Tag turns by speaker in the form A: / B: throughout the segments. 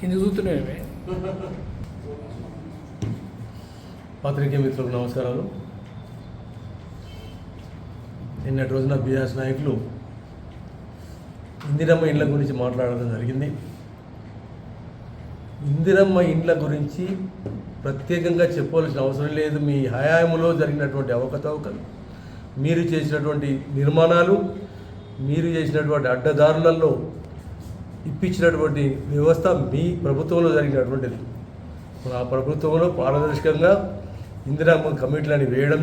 A: కింద చూస్తున్నామే
B: పాత్రికేయ మిత్రులకు నమస్కారాలు. నిన్నటి రోజున బీఆర్ఎస్ నాయకులు ఇందిరమ్మ ఇండ్ల గురించి మాట్లాడడం జరిగింది. ఇందిరమ్మ ఇండ్ల గురించి ప్రత్యేకంగా చెప్పవలసిన అవసరం లేదు. మీ హయాములో జరిగినటువంటి అవకతవకలు మీరు చేసినటువంటి నిర్మాణాలు మీరు చేసినటువంటి అడ్డదారులలో ఇప్పించినటువంటి వ్యవస్థ మీ ప్రభుత్వంలో జరిగినటువంటిది. ఆ ప్రభుత్వంలో పారదర్శకంగా ఇందిరా కమిటీలని వేయడం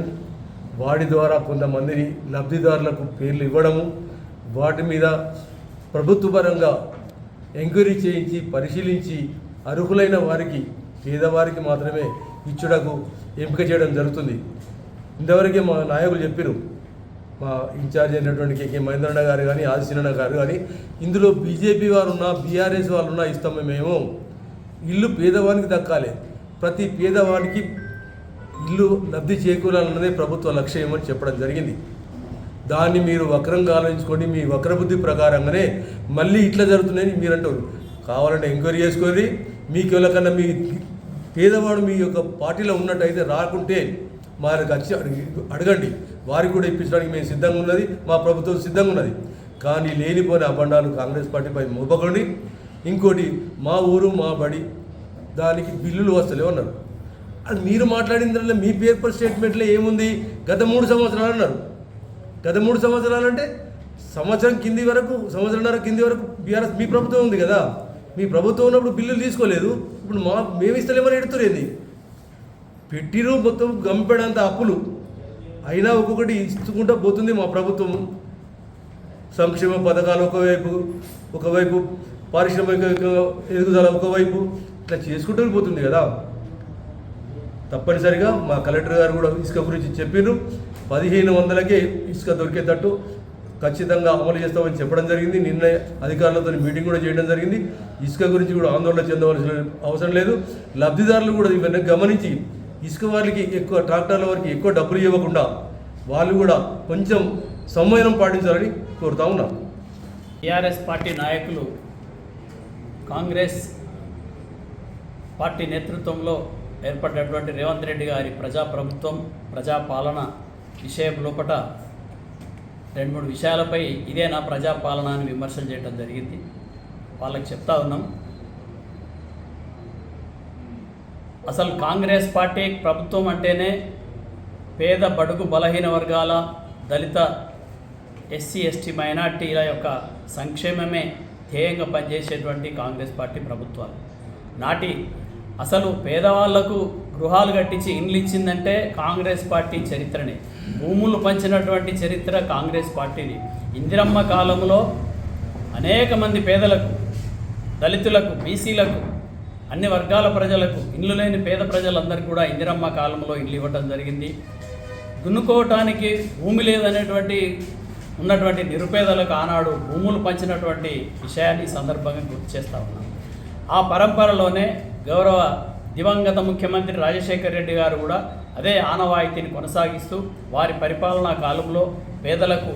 B: వాటి ద్వారా కొంతమందిని లబ్ధిదారులకు పేర్లు ఇవ్వడము వాటి మీద ప్రభుత్వపరంగా ఎంక్వైరీ చేయించి పరిశీలించి అర్హులైన వారికి పేదవారికి మాత్రమే ఇచ్చుటకు ఎంపిక చేయడం జరుగుతుంది. ఇంతవరకే మా నాయకులు చెప్పారు మా ఇన్ఛార్జ్ అయినటువంటి కేకే మహేంద్రన్న గారు కానీ ఆదిశీలన్న గారు కానీ ఇందులో బీజేపీ వారు ఉన్నా బీఆర్ఎస్ వాళ్ళు ఉన్నా ఇస్తాము మేము. ఇల్లు పేదవానికి దక్కాలి. ప్రతి పేదవానికి ఇల్లు లబ్ధి చేకూరాలన్నదే ప్రభుత్వ లక్ష్యం అని చెప్పడం జరిగింది. దాన్ని మీరు వక్రంగా ఆలోచించుకొని మీ వక్రబుద్ధి ప్రకారంగానే మళ్ళీ ఇట్లా జరుగుతున్నాయని మీరు అంటారు కావాలంటే ఎంక్వైరీ చేసుకొని మీకు ఎవరికన్నా మీ పేదవాడు మీ యొక్క పార్టీలో ఉన్నట్టయితే రాకుంటే మారికి వచ్చి అడిగి అడగండి. వారికి కూడా ఇప్పించడానికి మేము సిద్ధంగా ఉన్నది మా ప్రభుత్వం సిద్ధంగా ఉన్నది. కానీ లేనిపోయిన అబండాలు కాంగ్రెస్ పార్టీపై మోపకండి. ఇంకోటి మా ఊరు మా బడి దానికి బిల్లులు వస్తలేవు అన్నారు. అది మీరు మాట్లాడిన దానిలో మీ పేపర్ స్టేట్మెంట్లో ఏముంది? గత మూడు సంవత్సరాలు అన్నారు. గత మూడు సంవత్సరాలు అంటే సంవత్సరం కింది వరకు సంవత్సరంన్నర కింది వరకు బీఆర్ఎస్ మీ ప్రభుత్వం ఉంది కదా. మీ ప్రభుత్వం ఉన్నప్పుడు బిల్లులు తీసుకోలేదు. ఇప్పుడు మా మేము ఇస్తలేమని ఎడుతురేది? పెట్టిరు మొత్తం గంపెడంత అప్పులు. అయినా ఒక్కొక్కటి ఇచ్చుకుంటూ పోతుంది మా ప్రభుత్వం. సంక్షేమ పథకాలు ఒకవైపు ఒకవైపు పారిశ్రామిక ఎదుగుదల ఒకవైపు ఇట్లా చేసుకుంటూ పోతుంది కదా. తప్పనిసరిగా మా కలెక్టర్ గారు కూడా ఇసుక గురించి చెప్పిండ్రు పదిహేను వందలకే ఇసుక దొరికేటట్టు ఖచ్చితంగా అమలు చేస్తామని చెప్పడం జరిగింది. నిన్న అధికారులతో మీటింగ్ కూడా చేయడం జరిగింది. ఇసుక గురించి కూడా ఆందోళన చెందవలసిన అవసరం లేదు. లబ్ధిదారులు కూడా ఇవన్నీ గమనించి ఇసుక వారికి ఎక్కువ ట్రాక్టర్ల వారికి ఎక్కువ డబ్బులు ఇవ్వకుండా వాళ్ళు కూడా కొంచెం సంయమనం పాటించాలని కోరుతా ఉన్నాం.
C: టీఆర్ఎస్ పార్టీ నాయకులు కాంగ్రెస్ పార్టీ నేతృత్వంలో ఏర్పడినటువంటి రేవంత్ రెడ్డి గారి ప్రజాప్రభుత్వం ప్రజాపాలన విషయం లోపల రెండు మూడు విషయాలపై ఇదే నా ప్రజాపాలన అని విమర్శలు చేయడం జరిగింది. వాళ్ళకి చెప్తా ఉన్నాం. అసలు కాంగ్రెస్ పార్టీ ప్రభుత్వం అంటేనే పేద బడుగు బలహీన వర్గాల దళిత ఎస్సీ ఎస్టీ మైనార్టీల యొక్క సంక్షేమమే ధ్యేయంగా పనిచేసేటువంటి కాంగ్రెస్ పార్టీ ప్రభుత్వాలు. నాటి అసలు పేదవాళ్ళకు గృహాలు కట్టించి ఇండ్లు ఇచ్చిందంటే కాంగ్రెస్ పార్టీ చరిత్రనే. భూములు పంచినటువంటి చరిత్ర కాంగ్రెస్ పార్టీని ఇందిరమ్మ కాలంలో అనేక మంది పేదలకు దళితులకు బీసీలకు అన్ని వర్గాల ప్రజలకు ఇండ్లు లేని పేద ప్రజలందరికీ కూడా ఇందిరమ్మ కాలంలో ఇల్లు ఇవ్వటం జరిగింది. దున్నుకోవటానికి భూమి లేదనేటువంటి ఉన్నటువంటి నిరుపేదలకు ఆనాడు భూములు పంచినటువంటి విషయాన్ని సందర్భంగా గుర్తు చేస్తూ ఉన్నాం. ఆ పరంపరలోనే గౌరవ దివంగత ముఖ్యమంత్రి రాజశేఖర రెడ్డి గారు కూడా అదే ఆనవాయితీని కొనసాగిస్తూ వారి పరిపాలనా కాలంలో పేదలకు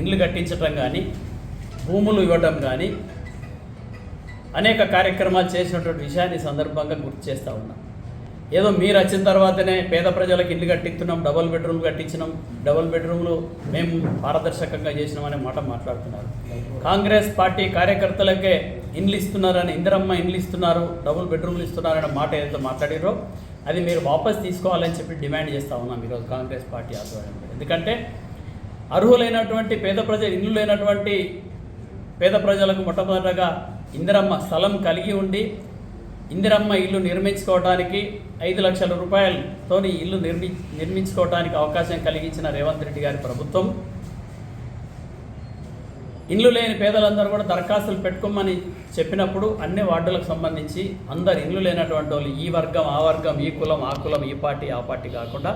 C: ఇండ్లు కట్టించటం కానీ భూములు ఇవ్వటం కానీ అనేక కార్యక్రమాలు చేసినటువంటి విషయాన్ని సందర్భంగా గుర్తు చేస్తూ ఉన్నాం. ఏదో మీరు వచ్చిన తర్వాతనే పేద ప్రజలకు ఇల్లు కట్టిస్తున్నాం డబుల్ బెడ్రూమ్ కట్టించినాం డబుల్ బెడ్రూమ్లు మేము పారదర్శకంగా చేసినాం అనే మాట మాట్లాడుతున్నారు. కాంగ్రెస్ పార్టీ కార్యకర్తలకే ఇండ్లు ఇస్తున్నారని ఇందిరమ్మ ఇండ్లు ఇస్తున్నారు డబుల్ బెడ్రూమ్లు ఇస్తున్నారనే మాట ఏదైతే మాట్లాడారో అది మీరు వాపస్ తీసుకోవాలని చెప్పి డిమాండ్ చేస్తూ ఉన్నాం ఈరోజు కాంగ్రెస్ పార్టీ ఆధ్వర్యంలో. ఎందుకంటే అర్హులైనటువంటి పేద ప్రజలు ఇల్లు లేనటువంటి పేద ప్రజలకు మొట్టమొదటగా ఇందిరమ్మ స్థలం కలిగి ఉండి ఇందిరమ్మ ఇల్లు నిర్మించుకోవడానికి ఐదు లక్షల రూపాయలతోని ఇల్లు నిర్మి నిర్మించుకోవడానికి అవకాశం కలిగించిన రేవంత్ రెడ్డి గారి ప్రభుత్వం. ఇండ్లు లేని పేదలందరూ కూడా దరఖాస్తులు పెట్టుకోమని చెప్పినప్పుడు అన్ని వార్డులకు సంబంధించి అందరు ఇండ్లు లేనటువంటి వాళ్ళు ఈ వర్గం ఆ వర్గం ఈ కులం ఆ కులం ఈ పార్టీ ఆ పార్టీ కాకుండా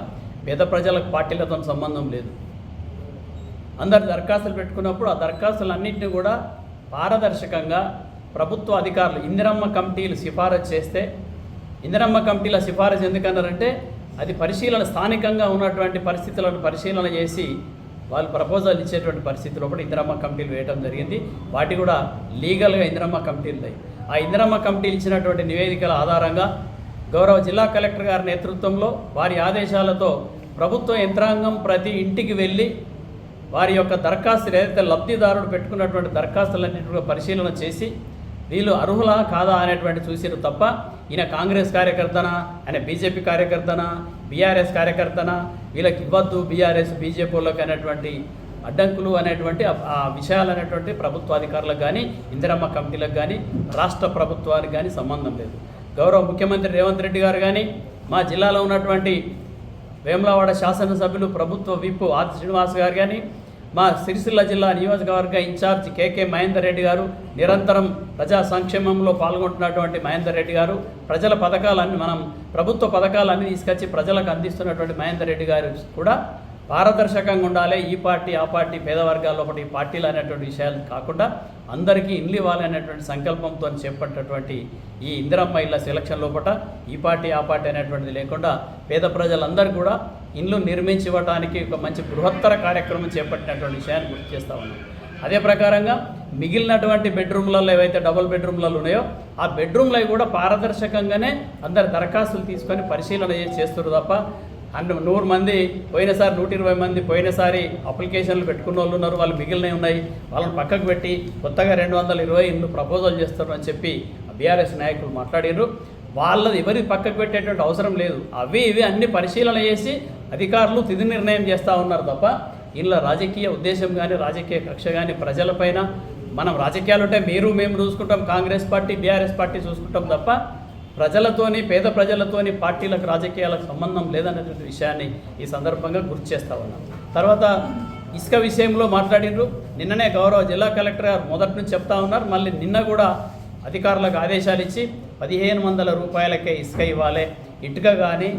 C: పేద ప్రజలకు పార్టీలతో సంబంధం లేదు. అందరు దరఖాస్తులు పెట్టుకున్నప్పుడు ఆ దరఖాస్తులన్నింటినీ కూడా పారదర్శకంగా ప్రభుత్వ అధికారులు ఇందిరమ్మ కమిటీలు సిఫారసు చేస్తే ఇందిరమ్మ కమిటీల సిఫారసు ఎందుకన్నారంటే అది పరిశీలన స్థానికంగా ఉన్నటువంటి పరిస్థితులను పరిశీలన చేసి వాళ్ళు ప్రపోజల్ ఇచ్చేటువంటి పరిస్థితిలో కూడా ఇందిరమ్మ కమిటీలు వేయడం జరిగింది. వాటి కూడా లీగల్గా ఇందిరమ్మ కమిటీలు ఉన్నాయి ఆ ఇందిరమ్మ కమిటీ ఇచ్చినటువంటి నివేదికల ఆధారంగా గౌరవ జిల్లా కలెక్టర్ గారి నేతృత్వంలో వారి ఆదేశాలతో ప్రభుత్వ యంత్రాంగం ప్రతి ఇంటికి వెళ్ళి వారి యొక్క దరఖాస్తులు ఏదైతే లబ్ధిదారుడు పెట్టుకున్నటువంటి దరఖాస్తులన్నింటి కూడా పరిశీలన చేసి వీళ్ళు అర్హులా కాదా అనేటువంటి చూసారు తప్ప ఈయన కాంగ్రెస్ కార్యకర్తనా ఆయన బీజేపీ కార్యకర్తనా బీఆర్ఎస్ కార్యకర్తనా వీళ్ళకి ఇవ్వద్దు బీఆర్ఎస్ బీజేపీ వాళ్ళకి అనేటువంటి అడ్డంకులు అనేటువంటి ఆ- విషయాలు అనేటువంటి ప్రభుత్వ అధికారులకు కానీ ఇందిరమ్మ కమిటీలకు కానీ రాష్ట్ర ప్రభుత్వానికి కానీ సంబంధం లేదు. గౌరవ ముఖ్యమంత్రి రేవంత్ రెడ్డి గారు కానీ మా జిల్లాలో ఉన్నటువంటి వేములవాడ శాసనసభ్యులు ప్రభుత్వ విప్ ఆది శ్రీనివాస్ గారు కానీ మా సిరిసిల్ల జిల్లా నియోజకవర్గ ఇన్ఛార్జ్ కేకే మహేందర్ రెడ్డి గారు నిరంతరం ప్రజా సంక్షేమంలో పాల్గొంటున్నటువంటి మహేందర్ రెడ్డి గారు ప్రజల పథకాలన్నీ మనం ప్రభుత్వ పథకాలన్నీ తీసుకొచ్చి ప్రజలకు అందిస్తున్నటువంటి మహేందర్ రెడ్డి గారు కూడా పారదర్శకంగా ఉండాలి. ఈ పార్టీ ఆ పార్టీ పేద వర్గాల్లో ఒకటి ఈ పార్టీలు అనేటువంటి విషయాలు కాకుండా అందరికీ ఇల్లు ఇవ్వాలి అనేటువంటి సంకల్పంతో చేపట్టినటువంటి ఈ ఇందిరమ్మ ఇళ్ళ సెలక్షన్ లోపల ఈ పార్టీ ఆ పార్టీ అనేటువంటిది లేకుండా పేద ప్రజలందరూ కూడా ఇండ్లు నిర్మించి ఇవ్వడానికి ఒక మంచి బృహత్తర కార్యక్రమం చేపట్టినటువంటి విషయాన్ని గుర్తు చేస్తా ఉన్నాం. అదే ప్రకారంగా మిగిలినటువంటి బెడ్రూమ్లలో ఏవైతే డబుల్ బెడ్రూమ్లలో ఉన్నాయో ఆ బెడ్రూమ్లో కూడా పారదర్శకంగానే అందరు దరఖాస్తులు తీసుకొని పరిశీలన చేస్తారు తప్ప అండ్ నూరు మంది పోయినసారి నూట ఇరవై మంది పోయినసారి అప్లికేషన్లు పెట్టుకున్న వాళ్ళు ఉన్నారు వాళ్ళు మిగిలినవి ఉన్నాయి వాళ్ళని పక్కకు పెట్టి కొత్తగా రెండు వందల ఇరవై ఇల్లు ప్రపోజల్ చేస్తారు అని చెప్పి బీఆర్ఎస్ నాయకులు మాట్లాడారు వాళ్ళది ఎవరి పక్కకు పెట్టేటువంటి అవసరం లేదు. అవి ఇవి అన్ని పరిశీలన చేసి అధికారులు తుది నిర్ణయం చేస్తూ ఉన్నారు తప్ప ఇందులో రాజకీయ ఉద్దేశం కానీ రాజకీయ కక్ష కానీ ప్రజలపైన మనం రాజకీయాలు ఉంటే మీరు మేము చూసుకుంటాం కాంగ్రెస్ పార్టీ బీఆర్ఎస్ పార్టీ చూసుకుంటాం తప్ప ప్రజలతోని పేద ప్రజలతోని పార్టీలకు రాజకీయాలకు సంబంధం లేదనేటువంటి విషయాన్ని ఈ సందర్భంగా గుర్తు చేస్తా ఉన్నాం. తర్వాత ఇసుక విషయంలో మాట్లాడినారు నిన్ననే గౌరవ జిల్లా కలెక్టర్ గారు మొదటి నుంచి చెప్తా ఉన్నారు. మళ్ళీ నిన్న కూడా అధికారులకు ఆదేశాలు ఇచ్చి పదిహేను వందల రూపాయలకే ఇసుక ఇవ్వాలి. ఇటుక కానీ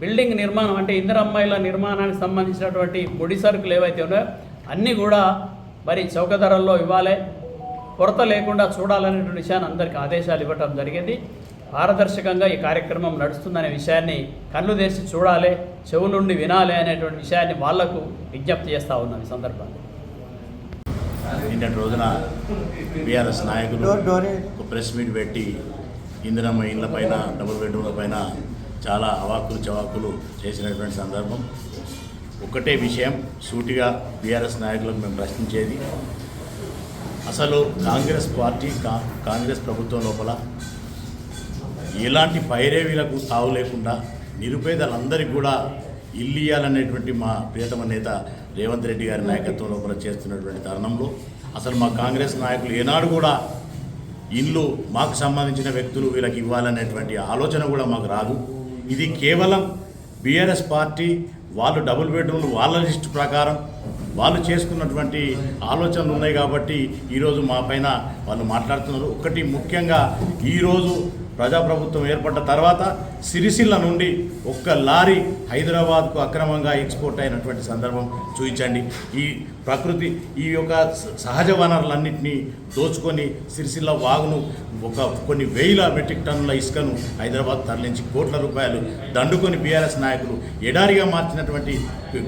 C: బిల్డింగ్ నిర్మాణం అంటే ఇందిరమ్మాయిల నిర్మాణానికి సంబంధించినటువంటి ముడి సరుకులు ఏవైతే ఉన్నాయో అన్నీ కూడా మరి చౌక ధరల్లో ఇవ్వాలి. కొరత లేకుండా చూడాలనేటువంటి విషయాన్ని అందరికీ ఆదేశాలు ఇవ్వటం జరిగింది. పారదర్శకంగా ఈ కార్యక్రమం నడుస్తుందనే విషయాన్ని కళ్ళు తెరిచి చూడాలి చెవులుండి వినాలి అనేటువంటి విషయాన్ని వాళ్ళకు విజ్ఞప్తి చేస్తూ ఉన్నాం ఈ సందర్భంగా.
A: నిన్నటి రోజున బీఆర్ఎస్ నాయకులు ఒక ప్రెస్ మీట్ పెట్టి ఇందిరమ్మ ఇళ్ళ పైన డబుల్ బెడ్రూమ్ల పైన చాలా అవాకులు చవాకులు చేసినటువంటి సందర్భం. ఒకటే విషయం సూటిగా బీఆర్ఎస్ నాయకులకు మేము ప్రశ్నించేది అసలు కాంగ్రెస్ పార్టీ కా కాంగ్రెస్ ప్రభుత్వం లోపల ఎలాంటి పైరేవీలకు తావు లేకుండా నిరుపేదలందరికీ కూడా ఇల్లు ఇయ్యాలనేటువంటి మా ప్రియతమ నేత రేవంత్ రెడ్డి గారి నాయకత్వం లోపల చేస్తున్నటువంటి తరుణంలో అసలు మా కాంగ్రెస్ నాయకులు ఏనాడు కూడా ఇల్లు మాకు సంబంధించిన వ్యక్తులు వీళ్ళకి ఇవ్వాలనేటువంటి ఆలోచన కూడా మాకు రాదు. ఇది కేవలం బీఆర్ఎస్ పార్టీ వాళ్ళు డబుల్ బెడ్రూమ్లు వాళ్ళ లిస్ట్ ప్రకారం వాళ్ళు చేసుకున్నటువంటి ఆలోచనలు ఉన్నాయి కాబట్టి ఈరోజు మా పైన వాళ్ళు మాట్లాడుతున్నారు. ఒకటి ముఖ్యంగా ఈరోజు ప్రజాప్రభుత్వం ఏర్పడ్డ తర్వాత సిరిసిల్ల నుండి ఒక్క లారీ హైదరాబాద్కు అక్రమంగా ఎక్స్పోర్ట్ అయినటువంటి సందర్భం చూపించండి. ఈ ప్రకృతి ఈ యొక్క సహజ వనరులన్నింటినీ దోచుకొని సిరిసిల్ల వాగును ఒక కొన్ని వేల మెట్రిక్ టన్నుల ఇసుకను హైదరాబాద్ తరలించి కోట్ల రూపాయలు దండుకొని బీఆర్ఎస్ నాయకులు ఎడారిగా మార్చినటువంటి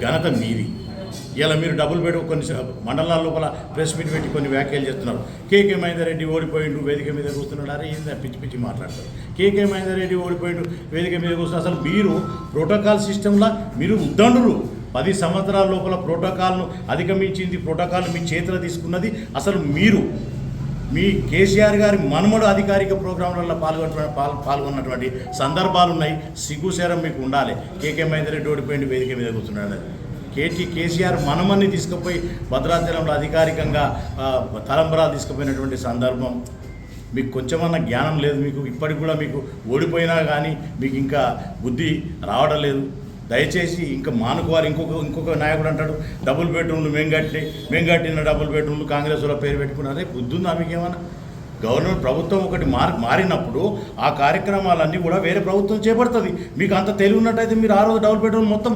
A: ఘనత మీది. ఇలా మీరు డబుల్ బెడ్ కొన్ని మండలాల లోపల ప్రెస్ మీట్ పెట్టి కొన్ని వ్యాఖ్యలు చేస్తున్నారు. కేకే మహేందర్ రెడ్డి ఓడిపోయిండు వేదిక మీద కూర్చున్నాడు. అరే ఏంది పిచ్చి పిచ్చి మాట్లాడతారు? కేకే మహేందర్ రెడ్డి ఓడిపోయిండు వేదిక మీద కూర్చున్నారు అసలు మీరు ప్రోటోకాల్ సిస్టంలో మీరు ఉద్దండులు. పది సంవత్సరాల లోపల ప్రోటోకాల్ను అధిగమించింది ప్రోటోకాల్ మీ చేతిలో తీసుకున్నది అసలు మీరు. మీ కేసీఆర్ గారి మనుమడు అధికారిక ప్రోగ్రాంలలో పాల్గొన్న పాల్ పాల్గొన్నటువంటి సందర్భాలు ఉన్నాయి సిగ్గుసేరం మీకు ఉండాలి. కేకే మహేందర్ రెడ్డి ఓడిపోయింది వేదిక మీద కూర్చున్నాడు. కేటీ కేసీఆర్ మనమని తీసుకుపోయి భద్రాచలంలో అధికారికంగా తలంబరాలు తీసుకుపోయినటువంటి సందర్భం. మీకు కొంచెమన్నా జ్ఞానం లేదు మీకు ఇప్పటికి కూడా మీకు ఓడిపోయినా కానీ మీకు ఇంకా బుద్ధి రావడం లేదు. దయచేసి ఇంకా మానుకోవాలి ఇంకొక ఇంకొక నాయకుడు అంటాడు డబుల్ బెడ్రూమ్లు మేము కట్టి మేము కట్టిన డబుల్ బెడ్రూమ్లు కాంగ్రెస్ వాళ్ళ పేరు పెట్టుకున్నారే బుద్ధి ఉందా మీకు ఏమన్నా గవర్నమెంట్ ప్రభుత్వం ఒకటి మారి మారినప్పుడు ఆ కార్యక్రమాలన్నీ కూడా వేరే ప్రభుత్వం చేపడుతుంది. మీకు అంత తెలివి ఉన్నట్టయితే మీరు ఆ రోజు డబుల్ బెడ్రూమ్ మొత్తం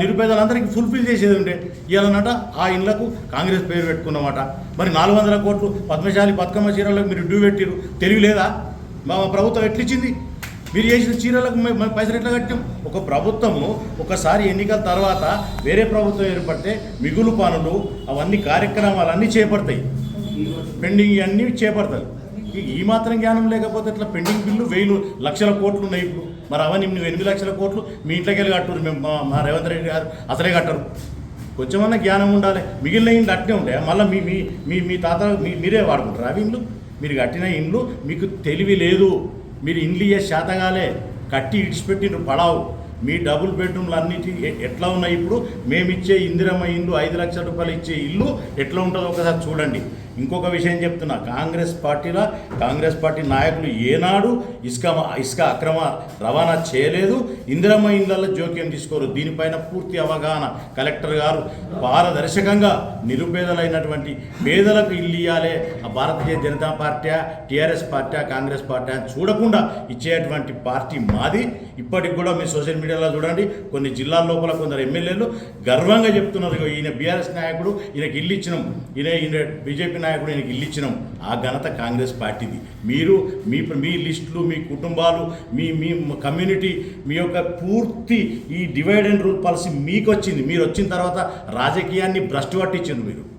A: నిరుపేదలందరికీ ఫుల్ఫిల్ చేసేది ఉండే. ఇవ్వాలన్నట ఆ ఇళ్ళకు కాంగ్రెస్ పేరు పెట్టుకున్నమాట. మరి నాలుగు వందల కోట్లు పద్మశాలి బతుకమ్మ చీరలకు మీరు డ్యూ పెట్టిరు తెలివి లేదా? మా ప్రభుత్వం ఎట్లిచ్చింది? మీరు చేసిన చీరలకు మేము పైసలు ఎట్లా కట్టాం ఒక ప్రభుత్వము ఒకసారి ఎన్నికల తర్వాత వేరే ప్రభుత్వం ఏర్పడితే మిగులు పనులు అవన్నీ కార్యక్రమాలన్నీ చేపడతాయి. పెండింగ్ అన్నీ చేపడతారు. ఈ- మాత్రం జ్ఞానం లేకపోతే ఇట్లా పెండింగ్ బిల్లు వెయ్యి లక్షల కోట్లు ఉన్నాయి ఇప్పుడు. మరి అవన్నీ నువ్వు ఎనిమిది లక్షల కోట్లు మీ ఇంట్లోకి వెళ్ళి కట్టురు మేము మా- మా రేవంత్ రెడ్డి గారు అసలే కట్టరు. కొంచెమన్నా జ్ఞానం ఉండాలి. మిగిలిన ఇండ్లు అట్నే ఉంటాయి? మళ్ళీ మీ మీ మీ మీ తాత మీ మీరే వాడుకుంటారు అవి ఇండ్లు? మీరు కట్టిన ఇండ్లు మీకు తెలివి లేదు. మీరు ఇండ్లు ఇయ్యే శాతగాలే. కట్టి ఇడిచిపెట్టిండ్రు పడావు మీ డబుల్ బెడ్రూమ్లు అన్నిటి ఎట్లా ఉన్నాయి ఇప్పుడు? మేమిచ్చే ఇందిరమ్మ ఇల్లు ఐదు లక్షల రూపాయలు ఇచ్చే ఇల్లు ఎట్లా ఉంటుందో ఒకసారి చూడండి. ఇంకొక విషయం చెప్తున్నా. కాంగ్రెస్ పార్టీలో కాంగ్రెస్ పార్టీ నాయకులు ఏనాడు ఇసుక ఇసుక అక్రమ రవాణా చేయలేదు. ఇందిరమ్మ ఇండ్లలో జోక్యం తీసుకోరు. దీనిపైన పూర్తి అవగాహన. కలెక్టర్ గారు పారదర్శకంగా నిరుపేదలైనటువంటి పేదలకు ఇల్లు ఇవ్వాలి ఆ Bharatiya Janata party TRS party Congress party అని చూడకుండా ఇచ్చేటువంటి పార్టీ మాది. ఇప్పటికి కూడా మీ సోషల్ మీడియాలో చూడండి. కొన్ని జిల్లాల లోపల కొందరు ఎమ్మెల్యేలు గర్వంగా చెప్తున్నారు. ఈయన బీఆర్ఎస్ నాయకుడు ఈయనకి ఇల్లు ఇచ్చినాం. ఈయన ఈయన బీజేపీ నాయకుడు ఈయనకి ఇల్లు ఇచ్చినాం. ఆ ఘనత కాంగ్రెస్ పార్టీది. మీరు మీ మీ లిస్టులు మీ కుటుంబాలు మీ మీ కమ్యూనిటీ మీ యొక్క పూర్తి ఈ డివైడ్ అండ్ రూల్ పాలసీ మీకు వచ్చింది మీరు వచ్చిన తర్వాత రాజకీయాన్ని భ్రష్టు పట్టించింది మీరు.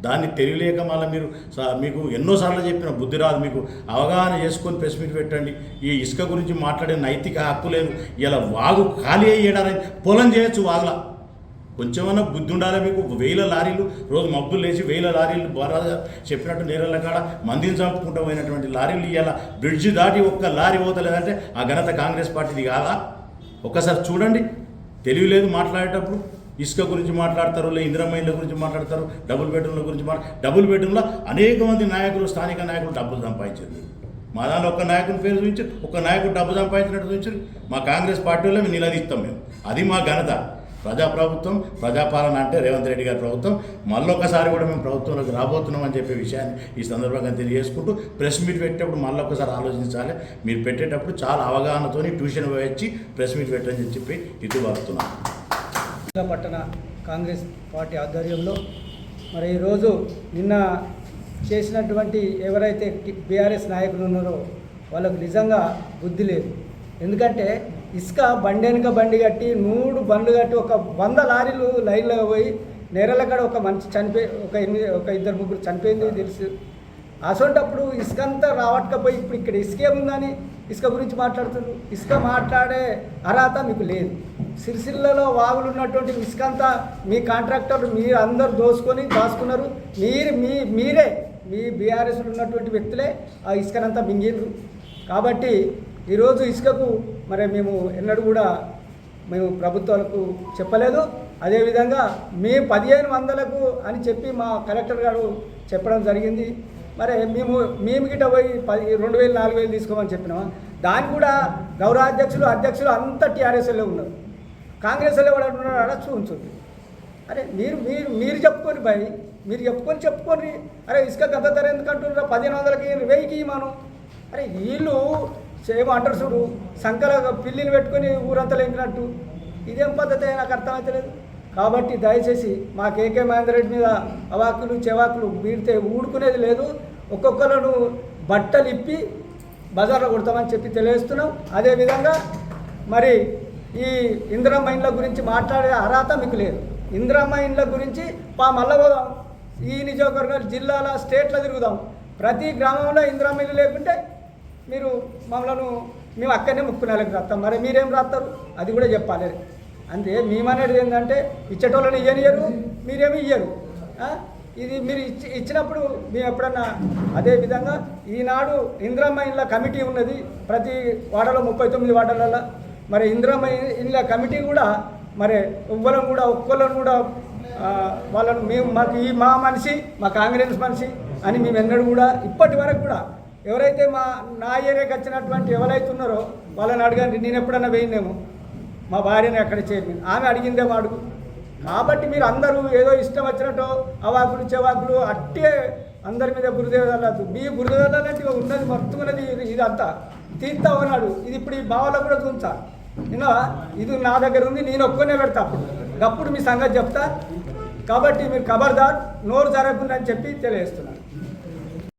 A: దాన్ని తెలియలేక మళ్ళీ మీరు స- మీకు ఎన్నోసార్లు చెప్పిన బుద్ధి రాదు మీకు. అవగాహన చేసుకొని ప్రెస్ మీట్ పెట్టండి. ఈ ఇసుక గురించి మాట్లాడే నైతిక హక్కు లేదు. ఇలా వాగు ఖాళీ అయ్యేడారని పొలం చేయొచ్చు వాగులా. కొంచెమన్నా బుద్ధి ఉండాలి మీకు. వేల లారీలు రోజు మబ్బులు లేచి వేల లారీలు బాగా చెప్పినట్టు నేరల కాడ మందిని చంపుకుంటూ పోయినటువంటి లారీలు ఇవాళ బ్రిడ్జ్ దాటి ఒక్క లారీ పోతలేదంటే ఆ ఘనత కాంగ్రెస్ పార్టీది కాదా? ఒక్కసారి చూడండి. తెలియలేదు మాట్లాడేటప్పుడు. ఇసుక గురించి మాట్లాడతారు లే ఇందిరమ్మ గురించి మాట్లాడతారు డబుల్ బెడ్రూమ్ల గురించి మాట్లా డబుల్ బెడ్రూమ్లో అనేక మంది నాయకులు స్థానిక నాయకులు డబ్బులు సంపాదించారు. మా దానిలో ఒక్క నాయకుని పేరు చూపించారు ఒక నాయకుడు డబ్బు సంపాదించినట్టు చూపించారు. మా కాంగ్రెస్ పార్టీలో మేము నిలదీస్తాం మేము. అది మా ఘనత. ప్రజాప్రభుత్వం ప్రజాపాలన అంటే రేవంత్ రెడ్డి గారి ప్రభుత్వం. మళ్ళొకసారి కూడా మేము ప్రభుత్వంలోకి రాబోతున్నాం అని చెప్పే విషయాన్ని ఈ సందర్భంగా తెలియజేసుకుంటూ ప్రెస్ మీట్ పెట్టేటప్పుడు మళ్ళొకసారి ఆలోచించాలి. మీరు పెట్టేటప్పుడు చాలా అవగాహనతోని ట్యూషన్ వచ్చి ప్రెస్ మీట్ పెట్టని చెప్పి ఇటు వస్తున్నాను
D: పట్టణ కాంగ్రెస్ పార్టీ ఆధ్వర్యంలో మరి ఈరోజు నిన్న చేసినటువంటి ఎవరైతే బీఆర్ఎస్ నాయకులు ఉన్నారో వాళ్ళకు నిజంగా బుద్ధి లేదు. ఎందుకంటే ఇసుక బండి వెనుక బండి కట్టి నూడు బండ్లు కట్టి ఒక వంద లారీలు లైన్లో పోయి నేరల కాడ ఒక మనిషి చనిపోయి ఒక ఎనిమిది ఒక ఇద్దరు ముగ్గురు చనిపోయింది తెలుసు. అసొంటప్పుడు ఇసుక అంతా రావట్కపోయి ఇప్పుడు ఇక్కడ ఇసుకే ఉందని ఇసుక గురించి మాట్లాడుతున్నారు ఇసుక మాట్లాడే అర్హత మీకు లేదు. సిరిసిల్లలో వాగులు ఉన్నటువంటి ఇసుక అంతా మీ కాంట్రాక్టర్లు మీరు అందరు దోసుకొని దాచుకున్నారు. మీరు మీ మీరే మీ బీఆర్ఎస్లో ఉన్నటువంటి వ్యక్తులే ఆ ఇసుకనంతా మింగిండ్రు కాబట్టి ఈరోజు ఇసుకకు మరి మేము ఎన్నడూ కూడా మేము ప్రభుత్వాలకు చెప్పలేదు. అదేవిధంగా మీ పదిహేను వందలకు అని చెప్పి మా కలెక్టర్ గారు చెప్పడం జరిగింది. మరి మేము మేము గిట్ట పోయి పది రెండు వేలు నాలుగు వేలు తీసుకోమని చెప్పినాం దాన్ని కూడా గౌరవ అధ్యక్షులు అధ్యక్షులు అంతా టీఆర్ఎస్లో ఉన్నారు. కాంగ్రెస్లో కూడా ఉన్నారు అలా ఉంచుంది అరే మీరు మీరు మీరు చెప్పుకొని భయ్ మీరు చెప్పుకొని చెప్పుకొని అరే ఇసుక గత ధర ఎందుకు అంటున్నారు? పదిహేను వందలకి వెయ్యికి మనం అరే వీళ్ళు ఏమో అంటారు చూడు సంకల పిల్లిని పెట్టుకొని ఊరంతా లెంకినట్టు ఇదేం పద్ధతి నాకు అర్థమవుతలేదు కాబట్టి దయచేసి మా కేకే మహేందర్ రెడ్డి మీద అవాకులు చెవాకులు వీడితే ఊడుకునేది లేదు. ఒక్కొక్కరు బట్టలు ఇప్పి బజార్లో కొడతామని చెప్పి తెలియజేస్తున్నాం. అదేవిధంగా మరి ఈ ఇందిరమ్మ ఇండ్ల గురించి మాట్లాడే అర్హత మీకు లేదు. ఇందిరమ్మ ఇండ్ల గురించి పా మల్లబోదాం పోదాం. ఈ నియోజకవర్గాలు జిల్లాల స్టేట్లో తిరుగుదాం. ప్రతి గ్రామంలో ఇందిరమ్మ ఇల్లు లేకుంటే మీరు మమ్మల్ని మేము అక్కడనే ముక్కునాలకు రాస్తాం. మరి మీరేం రాస్తారు? అది కూడా చెప్పాలి. అంతే మేమనేది ఏంటంటే ఇచ్చేటోళ్ళని ఇయ్యనియరు మీరేమి ఇయ్యరు. ఇది మీరు ఇచ్చి ఇచ్చినప్పుడు మేము ఎప్పుడన్నా అదే విధంగా ఈనాడు ఇందిరమ్మ ఇండ్ల కమిటీ ఉన్నది ప్రతి వాడలో ముప్పై తొమ్మిది వాడలలో మరి ఇందిరమ్మ ఇండ్ల కమిటీ కూడా మరి ఎవ్వరం కూడా ఒక్కళ్ళని కూడా వాళ్ళను మేము మాకు ఈ మా మనిషి మా కాంగ్రెస్ మనిషి అని మేము ఎన్నడూ కూడా ఇప్పటి వరకు కూడా ఎవరైతే మా నా ఏరియాకి వచ్చినటువంటి ఎవరైతే ఉన్నారో వాళ్ళని అడగండి. నేను ఎప్పుడన్నా వేయినేమో మా భార్యని అక్కడ చైర్మన్ ఆమె అడిగిందేమో అడుగు కాబట్టి మీరు అందరూ ఏదో ఇష్టం వచ్చినట్టు అవాకులు చెవాకులు అట్టే అందరి మీద గురుదేవాలద్దు మీ గురుదేవాలంటే ఉన్నది మొత్తం ఉన్నది ఇది- ఇదంతా. తీర్థం అన్నాడు ఇది ఇప్పుడు ఈ బావలో కూడా చూంచా. విన్నా ఇది నా దగ్గర ఉంది నేను ఒక్కనే పెడతా అప్పుడు. అప్పుడు మీ సంగతి చెప్తా. కాబట్టి మీరు ఖబర్దార్ నోరు జరగకుండా అని చెప్పి తెలియజేస్తున్నాను